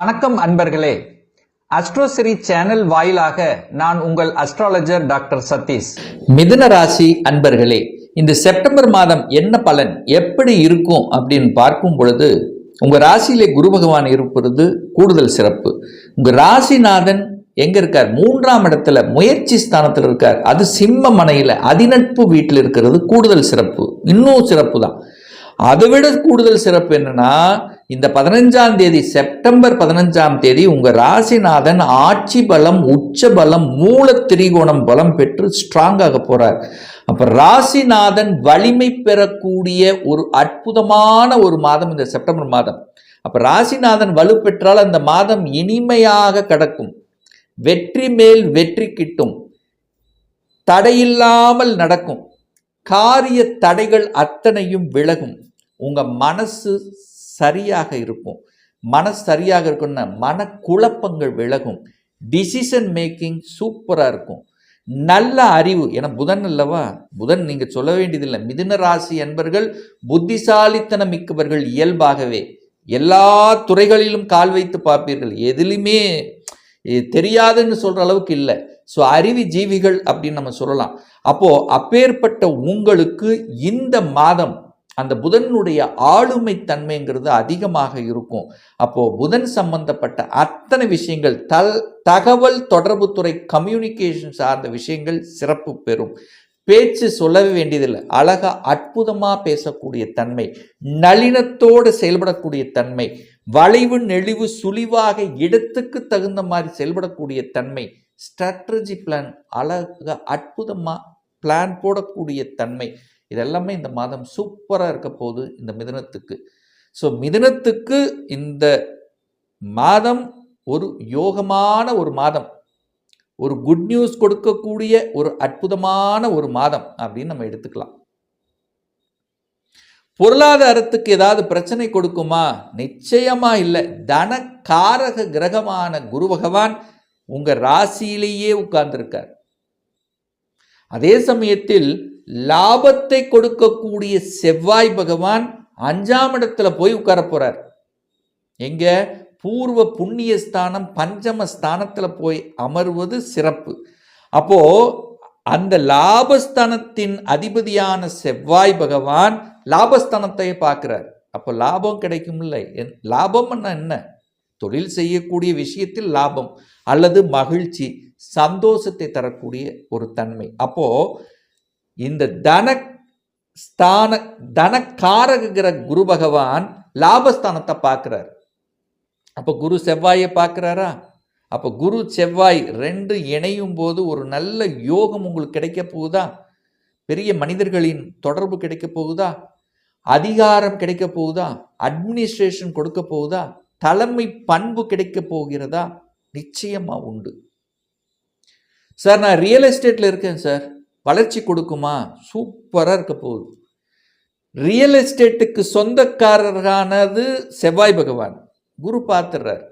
வணக்கம் அன்பர்களே. அஸ்ட்ரோசிரி சேனல் வாயிலாக நான் உங்கள் அஸ்ட்ராலஜர் டாக்டர் சதீஷ். மிதுன ராசி அன்பர்களே இந்த செப்டம்பர் மாதம் என்ன பலன் எப்படி இருக்கும் அப்படின்னு பார்க்கும் பொழுது உங்க ராசியிலே குரு பகவான் இருப்பது கூடுதல் சிறப்பு. உங்க ராசிநாதன் எங்க இருக்கார்? மூன்றாம் இடத்துல முயற்சி ஸ்தானத்தில் இருக்கார். அது சிம்ம மனையில அதிநட்பு வீட்டில் இருக்கிறது கூடுதல் சிறப்பு. இன்னும் சிறப்பு தான் அதை விட கூடுதல் சிறப்பு என்னன்னா இந்த பதினஞ்சாம் தேதி செப்டம்பர் பதினஞ்சாம் தேதி உங்க ராசிநாதன் ஆட்சி பலம் உச்ச பலம் மூல திரிகோணம் பலம் பெற்று ஸ்ட்ராங்காக போறார். அப்ப ராசிநாதன் வலிமை பெறக்கூடிய ஒரு அற்புதமான ஒரு மாதம் இந்த செப்டம்பர் மாதம். அப்ப ராசிநாதன் வலு பெற்றால் அந்த மாதம் இனிமையாக கடக்கும். வெற்றி மேல் வெற்றி கிட்டும். தடையில்லாமல் நடக்கும். காரிய தடைகள் அத்தனையும் விலகும். உங்க மனசு சரியாக இருக்கும். மனசு சரியாக இருக்கும்னா மன குழப்பங்கள் விலகும். டிசிஷன் மேக்கிங் சூப்பராக இருக்கும். நல்ல அறிவு ஏன்னா புதன் அல்லவா? புதன் நீங்கள் சொல்ல வேண்டியதில்லை. மிதுன ராசி என்பர்கள் புத்திசாலித்தனம் மிக்கவர்கள் இயல்பாகவே. எல்லா துறைகளிலும் கால் வைத்து பார்ப்பீர்கள். எதிலுமே தெரியாதுன்னு சொல்கிற அளவுக்கு இல்லை. ஸோ அறிவி ஜீவிகள் அப்படின்னு நம்ம சொல்லலாம். அப்போது அப்பேற்பட்ட உங்களுக்கு இந்த மாதம் அந்த புதனுடைய ஆளுமை தன்மைங்கிறது அதிகமாக இருக்கும். அப்போது புதன் சம்பந்தப்பட்ட அத்தனை விஷயங்கள் தல் தகவல் தொடர்புத்துறை கம்யூனிகேஷன் சார்ந்த விஷயங்கள் சிறப்பு பெறும். பேச்சு சொல்லவே வேண்டியதில்லை. அழகா அற்புதமாக பேசக்கூடிய தன்மை நளினத்தோடு செயல்படக்கூடிய தன்மை வளைவு நெளிவு சுழிவாக இடத்துக்கு தகுந்த மாதிரி செயல்படக்கூடிய தன்மை ஸ்ட்ராட்டஜி பிளான் அழகாக அற்புதமாக பிளான் போடக்கூடிய தன்மை இதெல்லாமே இந்த மாதம் சூப்பராக இருக்க போகுது இந்த மிதனத்துக்கு. ஸோ மிதனத்துக்கு இந்த மாதம் ஒரு யோகமான ஒரு மாதம். ஒரு குட் நியூஸ் கொடுக்கக்கூடிய ஒரு அற்புதமான ஒரு மாதம் அப்படின்னு நம்ம எடுத்துக்கலாம். பொருளாதாரத்துக்கு ஏதாவது பிரச்சனை கொடுக்குமா? நிச்சயமா இல்லை. தன காரக கிரகமான குரு பகவான் உங்கள் ராசியிலேயே உட்கார்ந்துருக்கார். அதே சமயத்தில் லாபத்தை கொடுக்கக்கூடிய செவ்வாய் பகவான் அஞ்சாம் இடத்துல போய் உட்கார போறார். எங்க? பூர்வ புண்ணிய ஸ்தானம் பஞ்சம ஸ்தானத்தில் போய் அமர்வது சிறப்பு. அப்போ அந்த லாபஸ்தானத்தின் அதிபதியான செவ்வாய் பகவான் லாபஸ்தானத்தை பார்க்கிறார். அப்போ லாபம் கிடைக்கும்ல என்- லாபம்னா என்ன? தொழில் செய்யக்கூடிய விஷயத்தில் லாபம் அல்லது மகிழ்ச்சி. சந்தோஷத்தை தரக்கூடிய ஒரு தன்மை. அப்போ இந்த தன ஸ்தான தனக்காரகிற குரு பகவான் லாபஸ்தானத்தை பார்க்குறாரு. அப்போ குரு செவ்வாயை பார்க்குறாரா? அப்போ குரு செவ்வாய் ரெண்டு இணையும் போது ஒரு நல்ல யோகம் உங்களுக்கு கிடைக்க போகுதா? பெரிய மனிதர்களின் தொடர்பு கிடைக்க போகுதா? அதிகாரம் கிடைக்க போகுதா? அட்மினிஸ்ட்ரேஷன் கொடுக்க போகுதா? தலைமை பண்பு கிடைக்க போகிறதா? நிச்சயமாக உண்டு. சார் நான் ரியல் எஸ்டேட்டில் இருக்கேன் சார் வளர்ச்சி கொடுக்குமா? சூப்பராக இருக்க போகுது. ரியல் எஸ்டேட்டுக்கு சொந்தக்காரரானது செவ்வாய் பகவான். குரு பார்த்துடுறார்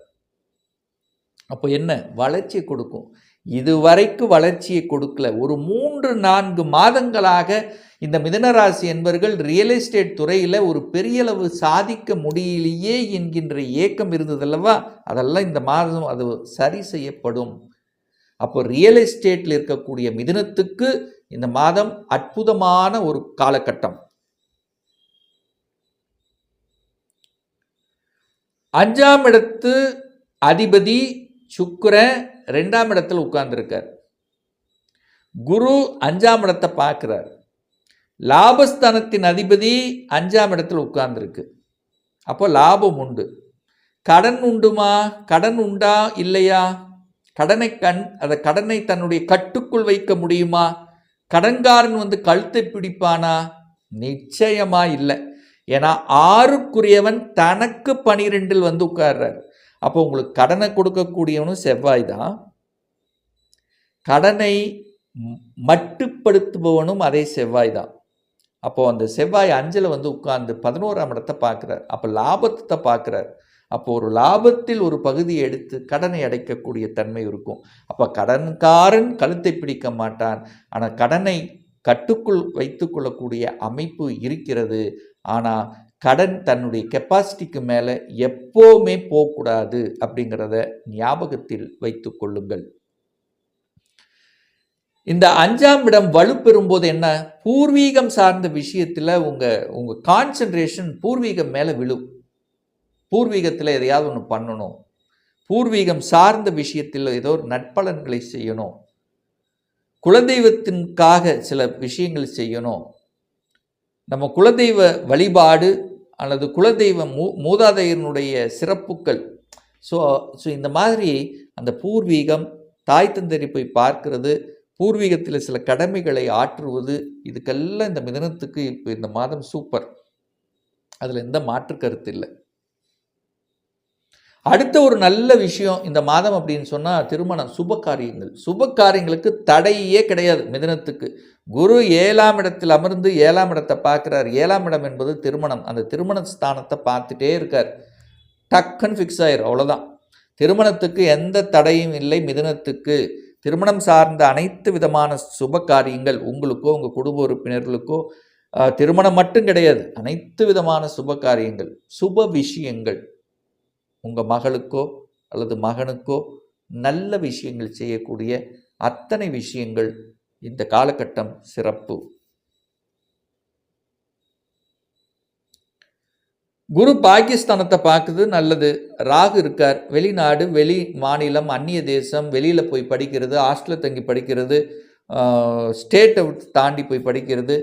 அப்போ என்ன? வளர்ச்சி கொடுக்கும். இதுவரைக்கும் வளர்ச்சியை கொடுக்கல. ஒரு மூன்று நான்கு மாதங்களாக இந்த மிதனராசி என்பவர்கள் ரியல் எஸ்டேட் துறையில் ஒரு பெரியளவு சாதிக்க முடியலையே என்கின்ற ஏக்கம் இருந்ததல்லவா? அதெல்லாம் இந்த மாதம் அது சரி செய்யப்படும். அப்போ ரியல் எஸ்டேட்டில் இருக்கக்கூடிய மிதுனத்துக்கு இந்த மாதம் அற்புதமான ஒரு காலகட்டம். அஞ்சாம் இடத்து அதிபதி சுக்கரன் ரெண்டாம் இடத்தில் உட்கார்ந்துருக்கார். குரு அஞ்சாம் இடத்தை பார்க்கிறார். லாபஸ்தானத்தின் அதிபதி அஞ்சாம் இடத்தில் உட்கார்ந்துருக்கு. அப்போ லாபம் உண்டு. கடன் உண்டுமா? கடன் உண்டா? இல்லையா? கடனை கண் அந்த கடனை தன்னுடைய கட்டுக்குள் வைக்க முடியுமா? கடன்காரன் வந்து கழுத்தை பிடிப்பானா? நிச்சயமா இல்லை. ஏன்னா ஆறுக்குரியவன் தனக்கு பனிரெண்டில் வந்து உட்கார்றார். அப்போ உங்களுக்கு கடனை கொடுக்கக்கூடியவனும் செவ்வாய் தான் கடனை மட்டுப்படுத்துபவனும் அதே செவ்வாய் தான் அப்போது அந்த செவ்வாய் அஞ்சில் வந்து உட்கார்ந்து பதினோராம் இடத்தை பார்க்குறார். அப்போ லாபத்தை பார்க்குறார். அப்போ ஒரு லாபத்தில் ஒரு பகுதியை எடுத்து கடனை அடைக்கக்கூடிய தன்மை இருக்கும். அப்போ கடன்காரன் கழுத்தை பிடிக்க மாட்டான். ஆனால் கடனை கட்டுக்குள் வைத்துக்கொள்ளக்கூடிய அமைப்பு இருக்கிறது. ஆனால் கடன் தன்னுடைய கெப்பாசிட்டிக்கு மேலே எப்போவுமே போகக்கூடாது அப்படிங்கிறத ஞாபகத்தில் வைத்து கொள்ளுங்கள். இந்த அஞ்சாம் இடம் வலுப்பெறும்போது என்ன? பூர்வீகம் சார்ந்த விஷயத்தில் உங்கள் உங்கள் கான்சன்ட்ரேஷன் பூர்வீகம் மேலே விழும். பூர்வீகத்தில் எதையாவது ஒன்று பண்ணணும். பூர்வீகம் சார்ந்த விஷயத்தில் ஏதோ ஒரு நட்பலன்களை செய்யணும். குலதெய்வத்திற்காக சில விஷயங்கள் செய்யணும். நம்ம குலதெய்வ வழிபாடு அல்லது குலதெய்வ மூ மூதாதையனுடைய சிறப்புகள். ஸோ ஸோ இந்த மாதிரி அந்த பூர்வீகம் தாய் தந்தரி போய் பார்க்கிறது பூர்வீகத்தில் சில கடமைகளை ஆற்றுவது இதுக்கெல்லாம் இந்த மிதனத்துக்கு இப்போ இந்த மாதம் சூப்பர். அதில் எந்த மாற்று கருத்து இல்லை. அடுத்த ஒரு நல்ல விஷயம் இந்த மாதம் அப்படின்னு சொன்னால் திருமணம் சுப காரியங்கள். சுப காரியங்களுக்கு தடையே கிடையாது மிதனத்துக்கு. குரு ஏழாம் இடத்தில் அமர்ந்து ஏழாம் இடத்தை பார்க்குறார். ஏழாம் இடம் என்பது திருமணம். அந்த திருமண ஸ்தானத்தை பார்த்துட்டே இருக்கார். டக்குன்னு ஃபிக்ஸ் ஆயிரும். அவ்வளோதான் திருமணத்துக்கு எந்த தடையும் இல்லை மிதனத்துக்கு. திருமணம் சார்ந்த அனைத்து விதமான சுப காரியங்கள் உங்களுக்கோ உங்கள் குடும்ப உறுப்பினர்களுக்கோ திருமணம் மட்டும் கிடையாது. அனைத்து விதமான சுப காரியங்கள் சுப விஷயங்கள். உங்கள் மகளுக்கோ அல்லது மகனுக்கோ நல்ல விஷயங்கள் செய்யக்கூடிய அத்தனை விஷயங்கள் இந்த காலகட்டம் சிறப்பு. குரு பாகிஸ்தானத்தை பார்க்குது நல்லது. ராகு இருக்கார். வெளிநாடு வெளி மாநிலம் அந்நிய தேசம் வெளியில் போய் படிக்கிறது ஹாஸ்டலில் தங்கி படிக்கிறது ஸ்டேட்டை விட்டு தாண்டி போய் படிக்கிறது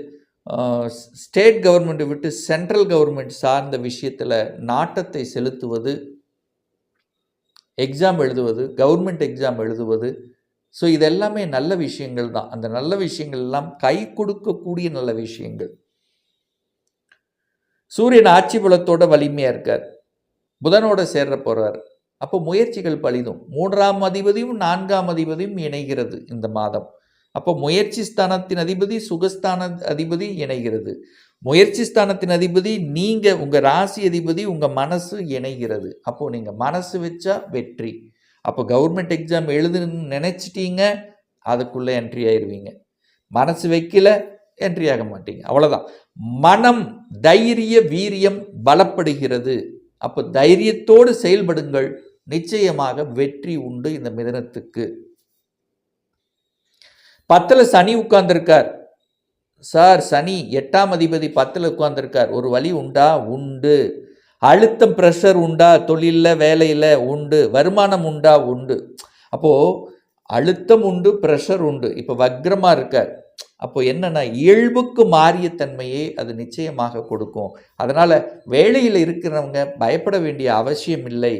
ஸ்டேட் கவர்மெண்ட்டை விட்டு சென்ட்ரல் கவர்மெண்ட் சார்ந்த விஷயத்தில் நாட்டத்தை செலுத்துவது எக்ஸாம் எழுதுவது கவர்மெண்ட் எக்ஸாம் எழுதுவது. ஸோ இதெல்லாமே நல்ல விஷயங்கள் தான். அந்த நல்ல விஷயங்கள் எல்லாம் கை கொடுக்கக்கூடிய நல்ல விஷயங்கள். சூரியன் ஆட்சி புலத்தோட வலிமையாக இருக்கார். புதனோட சேர போகிறார் அப்போ முயற்சிகள் பலிதும். மூன்றாம் அதிபதியும் நான்காம் அதிபதியும் இணைகிறது இந்த மாதம். அப்போ முயற்சி ஸ்தானத்தின் அதிபதி சுகஸ்தான அதிபதி இணைகிறது. முயற்சி ஸ்தானத்தின் அதிபதி நீங்கள் உங்கள் ராசி அதிபதி உங்கள் மனசு இணைகிறது. அப்போது நீங்கள் மனசு வச்சா வெற்றி. அப்போ கவர்மெண்ட் எக்ஸாம் எழுதுன்னு நினச்சிட்டீங்க அதுக்குள்ளே என்ட்ரி ஆயிடுவீங்க மனசு வைக்கல என்ட்ரி ஆக மாட்டீங்க. அவ்வளோதான் மனம் தைரிய வீரியம் பலப்படுகிறது. அப்போ தைரியத்தோடு செயல்படுங்கள். நிச்சயமாக வெற்றி உண்டு இந்த மிதனத்துக்கு. பத்தில் சனி உட்கார்ந்திருக்கார். சார் சனி எட்டாம் அதிபதி பத்தில் உட்காந்துருக்கார் ஒரு வழி உண்டா? உண்டு. அழுத்தம் ப்ரெஷர் உண்டா? தொழிலில் வேலையில் உண்டு. வருமானம் உண்டா? உண்டு. அப்போது அழுத்தம் உண்டு ப்ரெஷர் உண்டு. இப்போ வக்ரமாக இருக்கார். அப்போ என்னென்னா இயல்புக்கு மாறிய தன்மையை அது நிச்சயமாக கொடுக்கும். அதனால் வேலையில் இருக்கிறவங்க பயப்பட வேண்டிய அவசியம் இல்லை.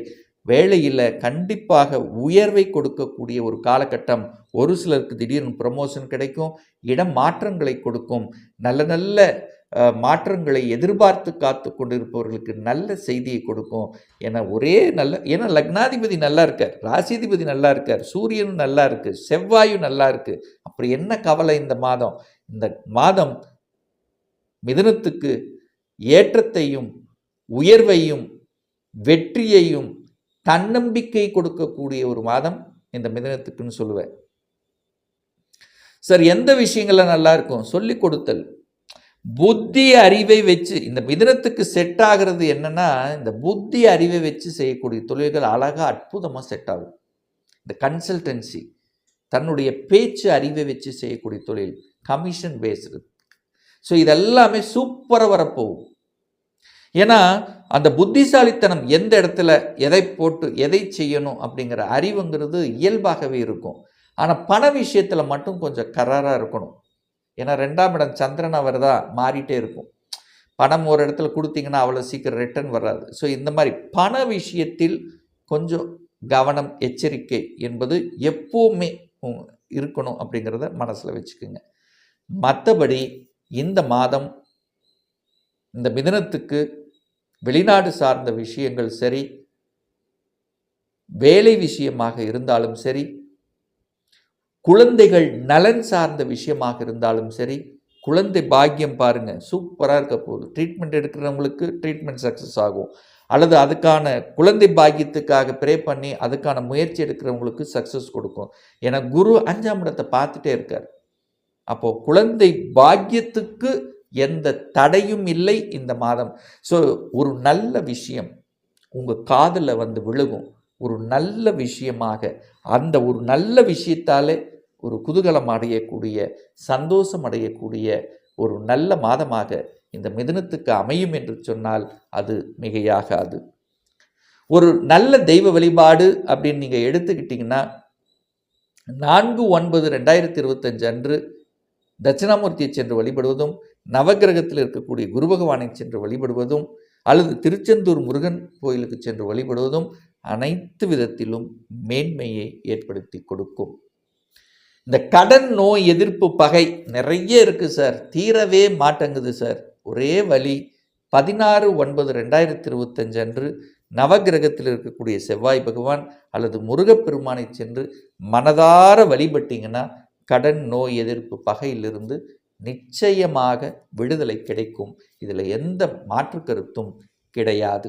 வேலையில் கண்டிப்பாக உயர்வை கொடுக்கக்கூடிய ஒரு காலகட்டம். ஒரு சிலருக்கு திடீர்னு ப்ரமோஷன் கிடைக்கும். இடம் மாற்றங்களை கொடுக்கும். நல்ல நல்ல மாற்றங்களை எதிர்பார்த்து காத்து கொண்டிருப்பவர்களுக்கு நல்ல செய்தியை கொடுக்கும். ஏன்னா ஒரே நல்ல ஏன்னா லக்னாதிபதி நல்லா இருக்கார். ராசிதிபதி நல்லா இருக்கார். சூரியனும் நல்லா இருக்குது செவ்வாயும் நல்லா இருக்குது அப்புறம் என்ன கவலை இந்த மாதம்? இந்த மாதம் மிதனத்துக்கு ஏற்றத்தையும் உயர்வையும் வெற்றியையும் தன்னம்பிக்கை கொடுக்கக்கூடிய ஒரு மாதம் இந்த மிதனத்துக்குன்னு சொல்லுவேன். சார் எந்த விஷயங்கள்ல நல்லா இருக்கும்? சொல்லி கொடுத்தல். புத்தி அறிவை வச்சு இந்த மிதனத்துக்கு செட் ஆகிறது என்னன்னா இந்த புத்தி அறிவை வச்சு செய்யக்கூடிய தொழில்கள் அழகாக அற்புதமாக செட் ஆகும். இந்த கன்சல்டன்சி தன்னுடைய பேச்சு அறிவை வச்சு செய்யக்கூடிய தொழில் கமிஷன் பேஸ்டு ஸோ இதெல்லாமே சூப்பராக வரப்போகும். ஏன்னா அந்த புத்திசாலித்தனம் எந்த இடத்துல எதை போட்டு எதை செய்யணும் அப்படிங்கிற அறிவுங்கிறது இயல்பாகவே இருக்கும். ஆனால் பண விஷயத்தில் மட்டும் கொஞ்சம் கராராக இருக்கணும். ஏன்னா ரெண்டாம் இடம் சந்திரன் வருதா மாறிட்டே இருக்கும். பணம் ஒரு இடத்துல கொடுத்தீங்கன்னா அவ்வளோ சீக்கிரம் ரிட்டர்ன் வராது. ஸோ இந்த மாதிரி பண விஷயத்தில் கொஞ்சம் கவனம் எச்சரிக்கை என்பது எப்போவுமே இருக்கணும் அப்படிங்கிறத மனசில் வச்சுக்கோங்க. மற்றபடி இந்த மாதம் இந்த மிதனத்துக்கு வெளிநாடு சார்ந்த விஷயங்கள் சரி வேலை விஷயமாக இருந்தாலும் சரி குழந்தைகள் நலன் சார்ந்த விஷயமாக இருந்தாலும் சரி குழந்தை பாக்கியம் பாருங்க சூப்பராக இருக்க போகுது. ட்ரீட்மெண்ட் எடுக்கிறவங்களுக்கு ட்ரீட்மெண்ட் சக்ஸஸ் ஆகும். அல்லது அதுக்கான குழந்தை பாக்கியத்துக்காக ப்ரே பண்ணி அதுக்கான முயற்சி எடுக்கிறவங்களுக்கு சக்ஸஸ் கொடுக்கும். ஏன்னா குரு அஞ்சாம் இடத்தை பார்த்துட்டே இருக்கார். அப்போது குழந்தை பாக்கியத்துக்கு எந்த தடையும் இல்லை இந்த மாதம். ஸோ ஒரு நல்ல விஷயம் உங்கள் காதில் வந்து விழுகும். ஒரு நல்ல விஷயமாக அந்த ஒரு நல்ல விஷயத்தாலே ஒரு குதூகலம் அடையக்கூடிய சந்தோஷம் அடையக்கூடிய ஒரு நல்ல மாதமாக இந்த மிதுனத்துக்கு அமையும் என்று சொன்னால் அது மிகையாகாது. ஒரு நல்ல தெய்வ வழிபாடு அப்படின்னு நீங்கள் எடுத்துக்கிட்டிங்கன்னா நான்கு ஒன்பது ரெண்டாயிரத்தி இருபத்தஞ்சு அன்று தட்சிணாமூர்த்தியை சென்று வழிபடுவதும் நவக்கிரகத்தில் இருக்கக்கூடிய குரு பகவானை சென்று வழிபடுவதும் அல்லது திருச்செந்தூர் முருகன் கோயிலுக்கு சென்று வழிபடுவதும் அனைத்து விதத்திலும் மேன்மையை ஏற்படுத்தி கொடுக்கும். இந்த கடன் நோய் எதிர்ப்பு பகை நிறைய இருக்கு சார். தீரவே மாட்டேங்குது சார். ஒரே வழி பதினாறு ஒன்பது ரெண்டாயிரத்தி இருபத்தஞ்சு அன்று நவகிரகத்தில் இருக்கக்கூடிய செவ்வாய் பகவான் அல்லது முருகப்பெருமானை சென்று மனதார வழிபட்டீங்கன்னா கடன் நோய் எதிர்ப்பு பகையிலிருந்து நிச்சயமாக விடுதலை கிடைக்கும். இதில் எந்த மாற்று கருத்தும் கிடையாது.